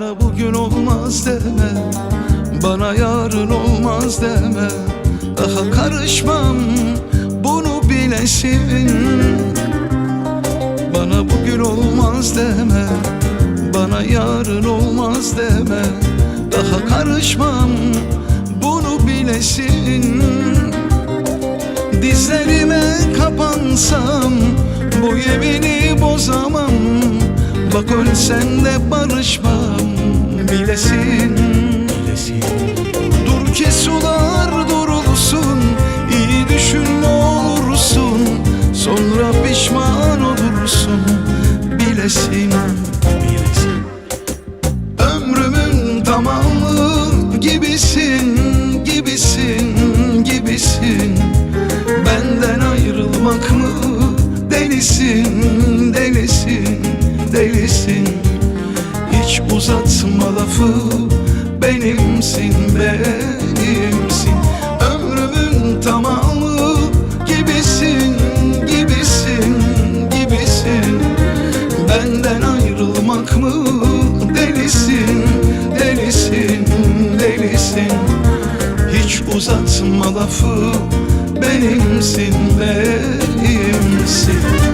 Bana bugün olmaz deme Bana yarın olmaz deme. Daha karışmam bunu bilesin. Bana bugün olmaz deme Bana yarın olmaz deme. Daha karışmam bunu bilesin. Dizlerime kapansa Bak ölsen de barışmam. Bilesin Dur ki sular durulsun. İyi düşün ne olursun. Sonra pişman olursun. Bilesin. Ömrümün tamamı gibisin, lafı benimsin, benimsin. Ömrümün tamamı gibisin, gibisin, gibisin. Benden ayrılmak mı delisin, delisin, delisin? Hiç uzatma lafı benimsin, benimsin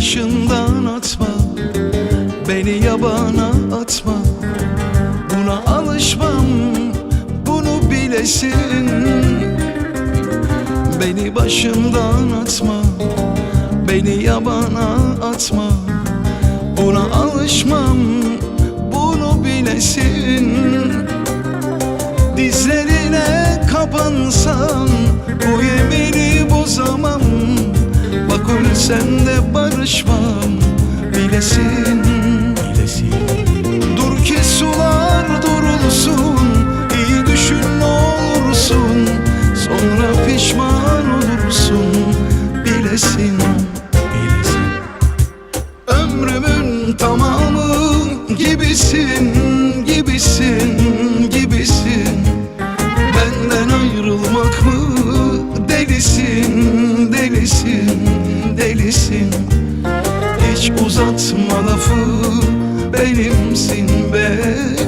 başından atma. Beni yabana atma. Buna alışmam Bunu bilesin. Beni başından atma. Beni yabana atma. Buna alışmam Bunu bilesin. Dizlerine kapansam Bu yemini bozamam Bak ölsen de barışmam Bilesin. Dur ki sular durulsun İyi düşün ne olursun. Sonra pişman olursun Bilesin. Ömrümün tamamı gibisin, Uzatma lafı benimsin, benimsin